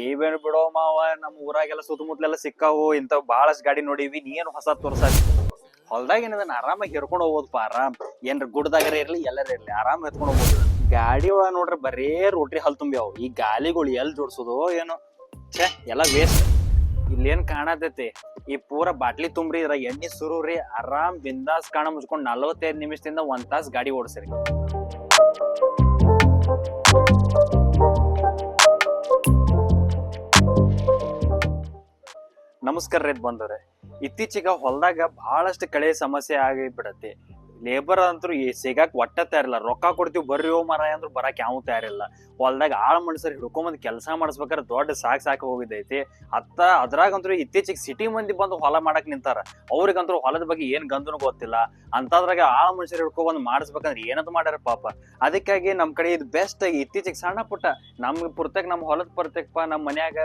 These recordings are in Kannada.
ಏವೇನ್ ಬಿಡೋ ಮಾವ, ನಮ್ಮ ಊರಾಗೆಲ್ಲ ಸುತ್ತಮುತ್ತಲೆಲ್ಲ ಸಿಕ್ಕಾವು, ಇಂಥವ್ ಬಹಳಷ್ಟು ಗಾಡಿ ನೋಡೀವಿ ನೀ ಏನು ಹೊಸ ತೋರ್ಸ ಹೊಲ್ದಾಗ ಏನದನ್ನ ಆರಾಮಾಗಿ ಹೇರ್ಕೊಂಡು ಹೋಗ್ಬೋದಪ್ಪ, ಆರಾಮ್. ಏನ್ರ ಗುಡ್ದಾಗರ ಇರ್ಲಿ, ಎಲ್ಲರ ಇರ್ಲಿ, ಆರಾಮ್ ಎತ್ಕೊಂಡು ಹೋಗ್ಬೋದು. ಗಾಡಿ ಒಳಗ ನೋಡ್ರಿ ಬರೇ ರೋಟ್ರಿ ಹಲ್ ಅವು ಈ ಗಾಲಿಗಳು ಎಲ್ ಜೋಡ್ಸೋದು ಏನೋ. ಛೇ, ಎಲ್ಲ ವೇಸ್ಟ್ ಇಲ್ಲೇನ್ ಕಾಣತೈತಿ. ಈ ಪೂರ ಬಾಟ್ಲಿ ತುಂಬ್ರಿ ಇದ್ರ ಎಣ್ಣೆ ಸುರುರಿ, ಆರಾಮ್ ಬಿಂದಾಸ್ ಕಾಣ ಮುಚ್ಕೊಂಡ್ ನಲವತ್ತೈದು ನಿಮಿಷದಿಂದ ಒಂದ್ ತಾಸ್ ಗಾಡಿ ಓಡಿಸ್ರಿ. ನಮಸ್ಕಾರ ರೈತ ಬಂದವ್ರೆ. ಇತ್ತೀಚೆಗೆ ಹೊಲದಾಗ ಬಹಳಷ್ಟು ಕಳೆ ಸಮಸ್ಯೆ ಆಗಿ ಬಿಡತ್ತೆ ಲೇಬರ್ ಅಂತೂ ಸಿಗಾಕ್ ಒಟ್ಟ ತಯಾರಿಲ್ಲ. ರೊಕ್ಕ ಕೊಡ್ತೀವಿ ಬರ್ರಿ ಮರ ಅಂದ್ರೆ ಬರಕ್ ಯಾವ ತಯಾರಿಲ್ಲ. ಹೊಲ್ದಾಗ ಆಳ ಮನುಷ್ಯರು ಹಿಡ್ಕೊಂಬಂದು ಕೆಲಸ ಮಾಡಿಸ್ಬೇಕಾದ್ರೆ ದೊಡ್ಡ ಸಾಕ್ ಸಾಕು ಹೋಗಿದೈತಿ. ಅತ್ತ ಅದ್ರಾಗಂತೂ ಇತ್ತೀಚೆಗೆ ಸಿಟಿ ಮಂದಿ ಬಂದು ಹೊಲ ಮಾಡಕ್ ನಿಂತಾರ. ಅವ್ರಿಗಂತೂ ಹೊಲದ ಬಗ್ಗೆ ಏನ್ ಗಂಧನು ಗೊತ್ತಿಲ್ಲ. ಅಂತದ್ರಾಗ ಆಳ ಮನುಷ್ಯರು ಹಿಡ್ಕೊಂಬಂದು ಮಾಡಿಸ್ಬೇಕಂದ್ರೆ ಏನಂತ ಮಾಡ್ಯಾರ ಪಾಪ. ಅದಕ್ಕಾಗಿ ನಮ್ಮ ಕಡೆ ಇದು ಬೆಸ್ಟ್ ಇತ್ತೀಚೆಗೆ ಸಣ್ಣ ಪುಟ್ಟ. ನಮ್ಗೆ ಪುರ್ತಕ್ ನಮ್ಮ ಹೊಲದ ಪರ್ತಕ್ಪ, ನಮ್ಮ ಮನ್ಯಾಗ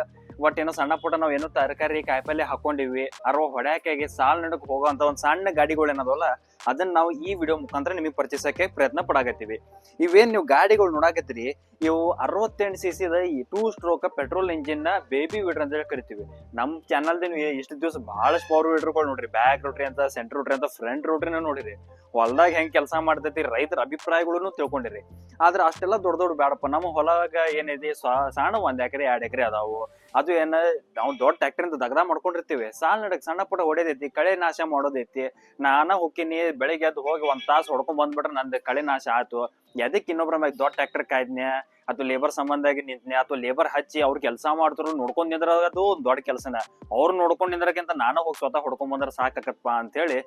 ಒಟ್ ಏನೋ ಸಣ್ಣ ಪುಟ್ಟ ನಾವು ಏನೋ ತರಕಾರಿ ಕಾಯಿಪಲ್ಲೆ ಹಾಕೊಂಡಿವಿ. ಅರ್ವ ಹೊಡ್ಯಾಕಾಗಿ ಸಾಲ್ ನಡಕ್ ಹೋಗೋಂತ ಒಂದ್ ಸಣ್ಣ ಗಾಡಿಗಳು ಏನದಲ್ಲ ಅದನ್ನ ನಾವು ಈ ವಿಡಿಯೋ ಮುಖಾಂತರ ನಿಮಗೆ ಪರಿಚಯಿಸಕ್ಕೆ ಪ್ರಯತ್ನ ಪಡಾಕತ್ತೀವಿ. ಇವೇನ್ ನೀವು ಗಾಡಿಗಳು ನೋಡಾಕತ್ತೀರಿ ಇವು ಅರವತ್ತೆಂಟು ಸಿ ಸಿದ ಈ ಟೂ ಸ್ಟ್ರೋಕ್ ಪೆಟ್ರೋಲ್ ಇಂಜಿನ್ನ ಬೇಬಿ ವೀಡರ್ ಅಂತ ಹೇಳಿ ಕರಿತೀವಿ. ನಮ್ ಚಾನಲ್ ಇಷ್ಟು ದಿವಸ ಬಹಳಷ್ಟು ಪವರ್ ವೀಡರ್ಗಳು ನೋಡ್ರಿ. ಬ್ಯಾಕ್ ರೋಟ್ರಿ ಅಂತ ಸೆಂಟರ್ ರೋಟ್ರಿ ಅಂತ ಫ್ರಂಟ್ ರೋಟ್ರಿನ ನೋಡಿರಿ. ಹೊಲದಾಗ ಹೆಂಗ್ ಕೆಲಸ ಮಾಡ್ತೈತಿ ರೈತರ ಅಭಿಪ್ರಾಯಗಳನ್ನು ತಿಳ್ಕೊಂಡಿರಿ. ಆದ್ರೆ ಅಷ್ಟೆಲ್ಲ ದೊಡ್ಡ ದೊಡ್ಡ ಬೇಡಪ್ಪ ನಮ್ಮ ಹೊಲಾಗ ಏನಿದೆ ಸಣ್ಣ ಒಂದ್ ಎಕರೆ, ಎರಡ್ ಎಕರೆ ಅದಾವು. ಅದು ಏನ, ನಾವು ದೊಡ್ಡ ಅಂತ ದಗದ ಮಾಡ್ಕೊಂಡಿರ್ತೀವಿ. ಸಾಲ್ ನಡಕ್ ಸಣ್ಣ ಪುಟ್ಟ ಹೊಡೆದೈತಿ, ಕಳೆ ನಾಶ ಮಾಡೋದೈತಿ. ನಾನ ಹೊಕ್ಕಿನಿ, ಬೆಳಿಗ್ಗೆ ಅದು ಹೋಗಿ ಒಂದ್ ತಾಸು ಹೊಡ್ಕೊಂಡ್ ಬಂದ್ಬಿಟ್ರೆ ನಂದು ಕಳೆ ನಾಶ ಆಯ್ತು. ಎದಕ್ ಇನ್ನೊಬ್ರ ಮ್ಯಾಗ ದೊಡ್ಡ ಟ್ರ್ಯಾಕ್ಟರ್ ಕಾಯ್ದ್ನೆ ಅಥವಾ ಲೇಬರ್ ಸಂಬಂಧಾಗಿ ನಿಂತ್ನೆ ಅಥವಾ ಲೇಬರ್ ಹಚ್ಚಿ ಅವ್ರು ಕೆಲಸ ಮಾಡ್ತಾರ ನೋಡ್ಕೊಂಡ್ ನಿಂದ್ರ ಅದು ಒಂದ್ ದೊಡ್ಡ ಕೆಲಸನ? ಅವ್ರು ನೋಡ್ಕೊಂಡ್ ನಿಂದ್ರಕ್ಕಿಂತ ನಾನು ಹೋಗಿ ಸ್ವತಃ ಹೊಡ್ಕೊಂಡ್ ಬಂದ್ರೆ ಸಾಕತ್ತಪ್ಪ ಅಂತೇಳಿ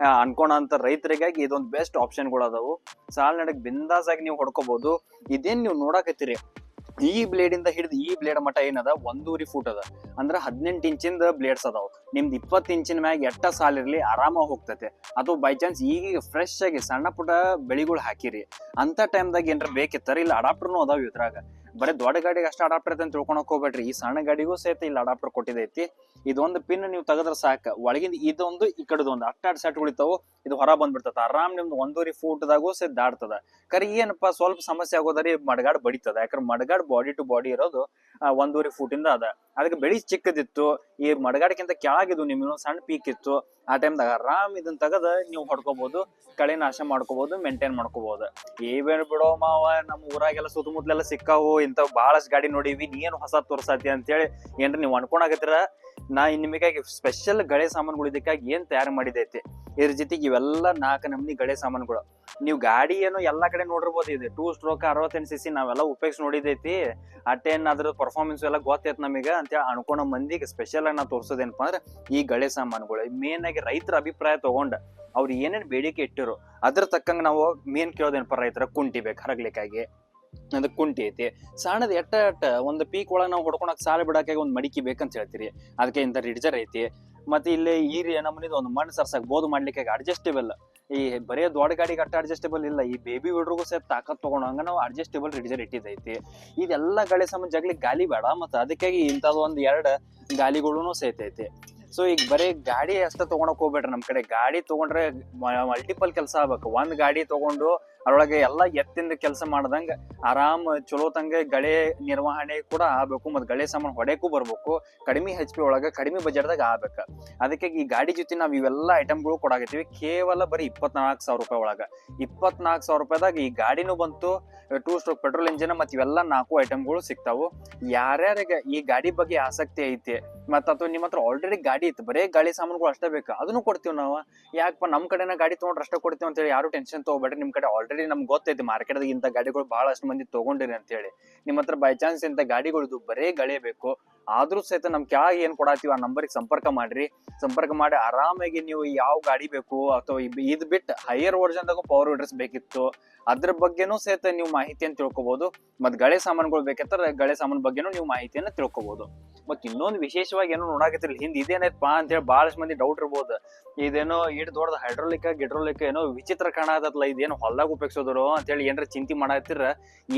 ಅನ್ಕೊಂಡಂತ ಅನ್ಕೋಣಂತ ರೈತರಿಗಾಗಿ ಇದೊಂದು ಬೆಸ್ಟ್ ಆಪ್ಷನ್ಗಳು ಅದಾವು. ಸಾಲ್ ನಡಕ್ ಬಿಂದಾಸಾಗಿ ನೀವು ಹೊಡ್ಕೋಬಹುದು ಇದೇನ್ ನೀವು ನೋಡಾಕತ್ತೀರಿ? ಈ ಬ್ಲೇಡ್ ಇಂದ ಹಿಡಿದು ಈ ಬ್ಲೇಡ್ ಮಟ್ಟ ಏನದ? ಒಂದೂರಿ ಫೂಟ್ ಅದ. ಅಂದ್ರ ಹದಿನೆಂಟು ಇಂಚಿಂದ ಬ್ಲೇಡ್ಸ್ ಅದಾವ. ನಿಮ್ದು ಇಪ್ಪತ್ತು ಇಂಚಿನ ಮ್ಯಾಗ ಎಟ್ಟ ಸಾಲ ಇರ್ಲಿ ಆರಾಮಾಗಿ ಹೋಗ್ತೈತೆ. ಅದು ಬೈ ಚಾನ್ಸ್ ಈಗ ಫ್ರೆಶ್ ಆಗಿ ಸಣ್ಣ ಪುಟ್ಟ ಬೆಳಿಗಳು ಹಾಕಿರಿ. ಅಂತ ಟೈಮ್ದಾಗ ಏನ್ರ ಬೇಕಿತ್ತಾರ? ಇಲ್ಲ ಅಡಾಪ್ಟರ್ನು ಅದಾವ ಇದ್ರಾಗ. ಬರೀ ದೊಡ್ಡ ಗಾಡಿಗೆ ಅಷ್ಟು ಅಡಾಪ್ಟರ್ ಅಂತ ತಿಳ್ಕೊಳಕ್ ಹೋಗ್ಬೇಡ್ರಿ. ಈ ಸಣ್ಣ ಗಾಡಿಗೂ ಸಹಿತ ಇಲ್ಲಿ ಅಡಾಪ್ಟರ್ ಕೊಟ್ಟಿದೈತಿ. ಇದೊಂದು ಪಿನ್ ನೀವು ತೆಗೆದ್ರೆ ಸಾಕ. ಒಳಗಿಂದ ಇದೊಂದು, ಈ ಕಡೆದೊಂದು. ಅಟ್ಟಾಡ್ ಸೆಟ್ ಉಳಿತಾವು. ಇದು ಹೊರ ಬಂದ್ಬಿಡ್ತದೆ ಆರಾಮ್ ನಿಮ್ದು ಒಂದೂರಿ ಫೂಟ್ದಾಗೂ ಸಹಿತ ದಾಡ್ತದ ಕರೆ ಏನಪ್ಪಾ, ಸ್ವಲ್ಪ ಸಮಸ್ಯೆ ಆಗೋದ್ರಿ ಮಡಗಾಡ್ ಬಡಿತದ. ಯಾಕಂದ್ರೆ ಮಡಗಾಡ್ ಬಾಡಿ ಟು ಬಾಡಿ ಇರೋದು ಒಂದೂವರೆ ಫೂಟಿಂದ ಅದ. ಅದಕ್ಕೆ ಬೆಳಿ ಚಿಕ್ಕದಿತ್ತು, ಈ ಮಡಗಾಡಕ್ಕಿಂತ ಕೆಳಗಿದ್ವು ನಿಮ್ಗೆ ಸಣ್ಣ ಪೀಕ್ ಇತ್ತು. ಆ ಟೈಮ್ದಾಗ ಆರಾಮ್ ಇದನ್ನ ತೆಗೆದ ನೀವು ಹೊಡ್ಕೋಬಹುದು ಕಳೆ ನಾಶ ಮಾಡ್ಕೋಬಹುದು ಮೇಂಟೈನ್ ಮಾಡ್ಕೋಬಹುದು ಏವೇನ್ ಬಿಡೋ ಮಾವ ನಮ್ಮ ಊರಾಗೆಲ್ಲ ಸುತ್ತಮುತ್ತಲೆಲ್ಲ ಸಿಕ್ಕಾವು, ಇಂಥವು ಬಹಳಷ್ಟು ಗಾಡಿ ನೋಡೀವಿ, ನೀನು ಹೊಸ ತೋರ್ಸಾತಿ ಅಂತೇಳಿ ಏನ್ರಿ ನೀವು ಅನ್ಕೊಂಡಾಗತ್ತೀರ ನಾ ನಿಮಗಾಗಿ ಸ್ಪೆಷಲ್ ಗಳೆ ಸಾಮಾನುಗಳು ಇದಕ್ಕಾಗಿ ಏನ್ ತಯಾರು ಮಾಡಿದೈತಿ? ಇದ್ರ ಜೊತೆಗೆ ಇವೆಲ್ಲ ನಾಲ್ಕು ನಮ್ನಿ ಗಳೆ ಸಾಮಾನುಗಳು. ನೀವು ಗಾಡಿ ಏನು ಎಲ್ಲಾ ಕಡೆ ನೋಡಿರ್ಬೋದು ಇದೆ. ಟೂ ಸ್ಟ್ರೋಕ್ ಅರವತ್ತೆಂಟು ಸಿ ಸಿ ನಾವೆಲ್ಲ ಉಪಯೋಗಿಸಿ ನೋಡಿದೈತಿ. ಅಟೇನ್ ಅದ್ರ ಪರ್ಫಾರ್ಮೆನ್ಸ್ ಎಲ್ಲ ಗೊತ್ತೈತೆ ನಮಗೆ ಅಂತೇಳಿ ಅನ್ಕೊಳೋ ಮಂದಿಗೆ ಸ್ಪೆಷಲ್ ಆಗಿ ನಾವು ತೋರ್ಸೋದೇನಪ್ಪ ಅಂದ್ರೆ ಈ ಗಳೆ ಸಾಮಾನುಗಳು. ಮೇನ್ ಆಗಿ ರೈತರ ಅಭಿಪ್ರಾಯ ತಗೊಂಡ ಅವ್ರು ಏನೇನು ಬೇಡಿಕೆ ಇಟ್ಟಿರು ಅದ್ರ ತಕ್ಕಂಗೆ ನಾವು ಮೇನ್ ಕೇಳೋದೇನಪ್ಪ ರೈತರ ಕುಂಟಿ ಬೇಕು, ಹರಗ್ಲಿಕ್ಕಾಗಿ. ಅದಕ್ಕೆ ಕುಂಟಿ ಐತಿ. ಸಣ್ಣದ ಎಟ್ಟ ಎಟ್ಟ ಒಂದು ಪೀಕ್ ಒಳಗೆ ನಾವು ಹೊಡ್ಕೊಳಕ್ ಸಾಲ ಬಿಡಕ್ಕೆ ಒಂದು ಮಡಿಕೆ ಬೇಕಂತ ಹೇಳ್ತೀರಿ. ಅದಕ್ಕೆ ಇಂಥ ರಿಡ್ಜರ್ ಐತಿ. ಮತ್ತೆ ಇಲ್ಲಿ ಈ ರೀ ನಮ್ಮನಿದ ಒಂದು ಮಣ್ಣು ಸರ್ಸಕ್ ಬೋದು ಮಾಡ್ಲಿಕ್ಕೆ ಅಡ್ಜಸ್ಟೇಬಲ್ ಈ ಬರೇ ದೊಡ್ಡ ಗಾಡಿಗೆ ಅಟ್ಟ ಅಡ್ಜಸ್ಟೇಬಲ್ ಇಲ್ಲ, ಈ ಬೇಬಿ ಹುಡ್ರಿಗೂ ಸೇಫ್ ತಾಕತ್ ತಗೊಂಡಂಗ ನಾವು ಅಡ್ಜಸ್ಟೇಬಲ್ ರಿಡ್ಜರ್ ಇಟ್ಟಿದ್ದೈತಿ ಇದೆಲ್ಲ ಗಾಳಿ ಸಂಬಂಧ ಜಗ್ಲಿಕ್ಕೆ ಗಾಲಿ ಬೇಡ, ಮತ್ತು ಅದಕ್ಕಾಗಿ ಇಂಥದ್ದು ಒಂದು ಎರಡು ಗಾಲಿಗಳೂ ಸೇತೈತಿ. ಸೊ ಈಗ ಬರೀ ಗಾಡಿ ಅಷ್ಟೇ ತಗೊಳಕ್ ಹೋಗ್ಬೇಡ್ರಿ ನಮ್ಮ ಕಡೆ. ಗಾಡಿ ತಗೊಂಡ್ರೆ ಮಲ್ಟಿಪಲ್ ಕೆಲಸ ಆಗ್ಬೇಕು. ಒಂದು ಗಾಡಿ ತಗೊಂಡು ಅದ್ರೊಳಗೆ ಎಲ್ಲ ಎತ್ತಿಂದ ಕೆಲಸ ಮಾಡ್ದಂಗ ಆರಾಮ್ ಚಲೋ ತಂಗ ಗಳೆ ನಿರ್ವಹಣೆ ಕೂಡ ಆಗ್ಬೇಕು ಮತ್ ಗಳೆ ಸಾಮಾನು ಹೊಡೆಕು ಬರ್ಬೇಕು, ಕಡಿಮೆ ಹೆಚ್ ಪಿ ಒಳಗ ಕಡಿಮೆ ಬಜೆಟ್ದಾಗ ಆಗ್ಬೇಕು. ಅದಕ್ಕೆ ಈ ಗಾಡಿ ಜೊತೆ ನಾವ್ ಇವೆಲ್ಲ ಐಟಮ್ಗಳು ಕೊಡಾಕತ್ತೀವಿ, ಕೇವಲ ಬರೀ ಇಪ್ಪತ್ನಾಲ್ಕು ಸಾವಿರ ರೂಪಾಯಿ ಒಳಗ. ಇಪ್ಪತ್ನಾಲ್ಕು ಸಾವಿರ ರೂಪಾಯಿದಾಗ ಈ ಗಾಡಿನೂ ಬಂತು ಟೂ ಸ್ಟ್ರೋಕ್ ಪೆಟ್ರೋಲ್ ಇಂಜಿನ್ ಮತ್ ಇವೆಲ್ಲ ನಾಲ್ಕು ಐಟಮ್ಗಳು ಸಿಗ್ತಾವು. ಯಾರ್ಯಾರಿಗೆ ಈ ಗಾಡಿ ಬಗ್ಗೆ ಆಸಕ್ತಿ ಐತಿ, ಮತ್ತ ಅಥವಾ ನಿಮ್ಮ ಹತ್ರ ಆಲ್ರೆಡಿ ಗಾಡಿ ಇತ್ತು, ಬರೇ ಗಾಡಿ ಸಾಮಾನುಗಳು ಅಷ್ಟೇ ಬೇಕು, ಅದನ್ನು ಕೊಡ್ತೀವಿ ನಾವು. ಯಾಕಪ್ಪ ನಮ್ಮ ಕಡೆನ ಗಾಡಿ ತಗೊಂಡ್ರೆ ಅಷ್ಟೇ ಕೊಡ್ತೀವಿ ಅಂತೇಳಿ ಯಾರು ಟೆನ್ಷನ್ ತಗೋಬೇಡ್ರಿ, ನಿಮ್ ಕಡೆ ಆಲ್ರೆಡಿ ನಮ್ಗೆ ಗೊತ್ತೈತಿ ಮಾರ್ಕೆಟ್ದಾಗ ಇಂಥ ಗಾಡಿಗಳು ಬಹಳಷ್ಟು ಮಂದಿ ತಗೊಂಡಿರಿ ಅಂತೇಳಿ. ನಿಮ್ಮ ಹತ್ರ ಬೈ ಚಾನ್ಸ್ ಇಂಥ ಗಾಡಿಗಳು ಬರೇ ಗಾಳಿ ಬೇಕು. ಆದ್ರೂ ಸಹಿತ ನಮ್ ಕೆಳಗೆ ಏನ್ ಕೊಡಾತೀವಿ ಆ ನಂಬರ್ಗೆ ಸಂಪರ್ಕ ಮಾಡ್ರಿ. ಸಂಪರ್ಕ ಮಾಡಿ ಆರಾಮಾಗಿ ನೀವು ಯಾವ ಗಾಡಿ ಬೇಕು ಅಥವಾ ಇದ್- ಬಿಟ್ಟು ಹೈಯರ್ ವರ್ಜನ್ದಾಗೂ ಪವರ್ ವಿಡ್ರಸ್ ಬೇಕಿತ್ತು. ಅದ್ರ ಬಗ್ಗೆನೂ ಸಹಿತ ನೀವು ಮಾಹಿತಿಯನ್ನು ತಿಳ್ಕೊಬಹುದು ಮತ್ ಗಳೆ ಸಾಮಾನುಗಳು ಬೇಕಿತ್ತರ ಗಳೆ ಸಾಮಾನು ಬಗ್ಗೆನೂ ನೀವು ಮಾಹಿತಿಯನ್ನು ತಿಳ್ಕೊಬಹುದು ಮತ್ ಇನ್ನೊಂದು ವಿಶೇಷವಾಗಿ ಏನೋ ನೋಡಾಕತ್ತಿರಲಿ ಹಿಂದ್ ಇದೇನೈತಪ್ಪ ಅಂತೇಳಿ ಬಹಳಷ್ಟು ಮಂದಿ ಡೌಟ್ ಇರ್ಬೋದು. ಇದೇನೋ ಇಟ್ ದೊಡ್ಡದು ಹೈಡ್ರೋಲಿಕ್ ಗಿಡ್ರೋಲಿಕ್ ಏನೋ ವಿಚಿತ್ರ ಕಾಣತಲ್ಲ ಇದೇನು ಹೊಲ್ದಾಗ ಉಪಯೋಗಿಸೋದ್ರು ಅಂತೇಳಿ ಏನಾರ ಚಿಂತೆ ಮಾಡತ್ತಿರ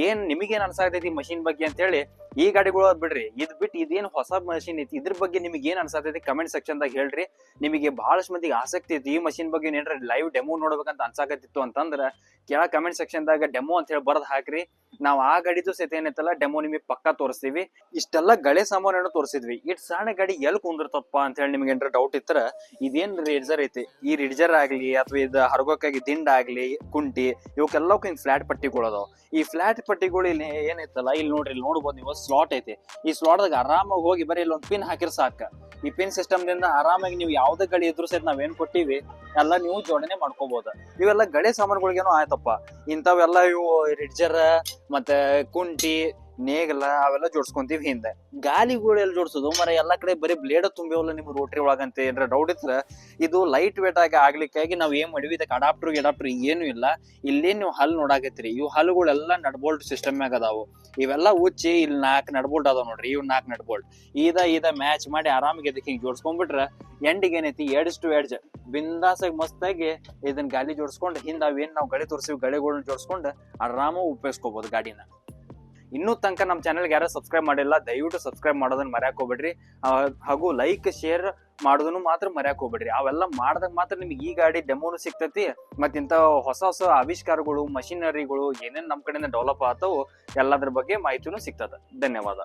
ಏನ್ ನಿಮಗೇನ್ ಈ ಮಷಿನ್ ಬಗ್ಗೆ ಅಂತೇಳಿ ಈ ಗಾಡಿಗಳು ಬಿಡ್ರಿ. ಇದ್ ಬಿಟ್ಟು ಇದೇನು ಹೊಸ ಮಷಿನ್ ಐತಿ, ಇದ್ರ ಬಗ್ಗೆ ನಿಮಗೆ ಏನ್ ಅನ್ಸಾತೈತಿ ಕಮೆಂಟ್ ಸೆಕ್ಷನ್ ದಾಗ ಹೇಳ್ರಿ. ನಿಮಗೆ ಬಹಳಷ್ಟು ಮಂದಿಗೆ ಆಸಕ್ತಿ ಐತಿ ಈ ಮಷಿನ್ ಬಗ್ಗೆ ಏನಾರ ಲೈವ್ ಡೆಮೋ ನೋಡ್ಬೇಕಂತ ಅನ್ಸಾಕತ್ತಿತ್ತು ಅಂತಂದ್ರ ಕೆಳ ಕಮೆಂಟ್ ಸೆಕ್ಷನ್ ದಾಗ ಡೆಮೋ ಅಂತ ಹೇಳಿ ಬರೆದು ಹಾಕ್ರಿ. ನಾವ್ ಆ ಗಾಡಿದು ಸಹಿತ ಏನೈತಲ್ಲ ಡೆಮೋ ನಿಮಗೆ ಪಕ್ಕಾ ತೋರಿಸ್ತೀವಿ. ಇಷ್ಟೆಲ್ಲ ಗಳೆ ಸಾಮಾನು ತೋರಿಸಿದ್ವಿ. ಇಟ್ ಸಣ್ಣ ಗಡಿ ಎಲ್ಲಿ ಕುಂದಿರ್ತಪ್ಪ ಅಂತ ಹೇಳಿ ನಿಮ್ಗೆ ಏನಾರ ಡೌಟ್ ಇತ್ತರ, ಇದೇನ್ ರಿಡ್ಜರ್ ಐತಿ? ಈ ರಿಡ್ಜರ್ ಆಗ್ಲಿ ಅಥವಾ ಇದು ಹರಗೋಕಾಗಿ ದಿಂಡ ಆಗ್ಲಿ, ಕುಂಟಿ ಇವಕ್ಕೆಲ್ಲಕ್ಕೂ ಹಿಂಗ್ ಫ್ಲಾಟ್ ಪಟ್ಟಿಗಳದಾವ ಈ ಫ್ಲಾಟ್ ಪಟ್ಟಿಗಳು ಇಲ್ಲಿ ಏನೈತಲ್ಲ ಇಲ್ಲಿ ನೋಡ್ರಿ ಇಲ್ಲಿ ನೋಡ್ಬೋದು ನೀವು ಸ್ಲಾಟ್ ಐತಿ. ಈ ಸ್ಲಾಟ್ದಾಗ ಆರಾಮಾಗಿ ಹೋಗಿ ಬರೀ ಇಲ್ಲಿ ಒಂದು ಪಿನ್ ಹಾಕಿರ್ ಸಾಕ. ಈ ಪಿನ್ ಸಿಸ್ಟಮ್ ದಿಂದ ಆರಾಮಾಗಿ ನೀವು ಯಾವ್ದೇ ಗಡಿ ಇದ್ರು ಸಹಿತ ನಾವೇನ್ ಕೊಟ್ಟಿವಿ, ಎಲ್ಲ ನೀವು ಜೋಡಣೆ ಮಾಡ್ಕೋಬಹುದು ಇವೆಲ್ಲ ಗಳೆ ಸಾಮಾನುಗಳಿಗೇನು ಆಯ್ತಪ್ಪ. ಇಂಥವೆಲ್ಲ ಇವು ರಿಡ್ಜರ್ ಮತ್ತೆ ಕುಂಟಿ ನೇಗಲ ಅವೆಲ್ಲ ಜೋಡ್ಸ್ಕೊಂತೀವಿ ಹಿಂದೆ. ಗಾಲಿಗಳು ಎಲ್ಲಿ ಜೋಡ್ಸೋದು? ಮರ ಎಲ್ಲ ಕಡೆ ಬರೀ ಬ್ಲೇಡ್ ತುಂಬಿವಲ್ಲ ನಿಮ್ಮ ರೋಟ್ರಿ ಒಳಗಂತ ಏನಾರ ಡೌಟ್ ಇದ್ರೆ ಇದು ಲೈಟ್ ವೇಟ್ ಆಗಿ ಆಗ್ಲಿಕ್ಕಾಗಿ ನಾವು ಏನ್ ಮಾಡಿವಿ? ಇದಕ್ಕೆ ಅಡಾಪ್ಟರ್ ಏನು ಇಲ್ಲ. ಇಲ್ಲಿ ನೀವು ಹಲ್ ನೋಡಾಕತ್ತೀರಿ. ಇವು ಹಲ್ಗಳೆಲ್ಲ ನಡ್ಬೋಲ್ಟ್ ಸಿಸ್ಟಮ್ ಮ್ಯಾಗ ಅದಾವು. ಇವೆಲ್ಲ ಉಚ್ಚಿ ಇಲ್ಲಿ ನಾಲ್ಕು ನಡ್ಬೋಲ್ಟ್ ಅದಾವ ನೋಡ್ರಿ. ಇವ್ ನಾಲ್ಕು ನಡ್ಬೋಲ್ಟ್ ಈದ ಈದ ಮ್ಯಾಚ್ ಮಾಡಿ ಆರಾಮಾಗಿ ಇದಕ್ಕೆ ಹಿಂಗೆ ಜೋಡ್ಸ್ಕೊಂಡ್ಬಿಟ್ರ ಎಂಡಿಗೆ ಏನೈತಿ? ಎಡ್ಜ್ ಟು ಎಡ್ಜ್ ಬಿಂದಾಸಾಗಿ ಮಸ್ತಾಗಿ ಇದನ್ನ ಗಾಲಿ ಜೋಡ್ಸ್ಕೊಂಡು ಹಿಂದೆ ಅವೇನು ನಾವು ಗಳಿ ತೋರಿಸಿವಿ ಗಳಿಗಳನ್ನ ಜೋಡಿಸ್ಕೊಂಡು ಆರಾಮ ಉಪಯೋಗಿಸ್ಕೋಬಹುದು ಗಾಡಿನ. ಇನ್ನೂ ತನಕ ನಮ್ಮ ಚಾನಲ್ಗೆ ಯಾರು ಸಬ್ಸ್ಕ್ರೈಬ್ ಮಾಡಿಲ್ಲ, ದಯವಿಟ್ಟು ಸಬ್ಸ್ಕ್ರೈಬ್ ಮಾಡೋದನ್ನ ಮರ್ಯಾಕ್ ಹೋಗ್ಬೇಡ್ರಿ ಹಾಗೂ ಲೈಕ್ ಶೇರ್ ಮಾಡೋದನ್ನು ಮಾತ್ರ ಮರ್ಯಾಕ್ ಹೋಗ್ಬೇಡ್ರಿ ಅವೆಲ್ಲ ಮಾಡ್ದಾಗ ಮಾತ್ರ ನಿಮ್ಗೆ ಈ ಗಾಡಿ ಡೆಮೋನು ಸಿಗ್ತೈತಿ. ಮತ್ತೆ ಇಂಥ ಹೊಸ ಹೊಸ ಆವಿಷ್ಕಾರಗಳು ಮಷಿನರಿಗಳು ಏನೇನು ನಮ್ಮ ಕಡೆಯಿಂದ ಡೆವಲಪ್ ಆತವು, ಎಲ್ಲದರ ಬಗ್ಗೆ ಮಾಹಿತಿನೂ ಸಿಗ್ತದೆ. ಧನ್ಯವಾದ.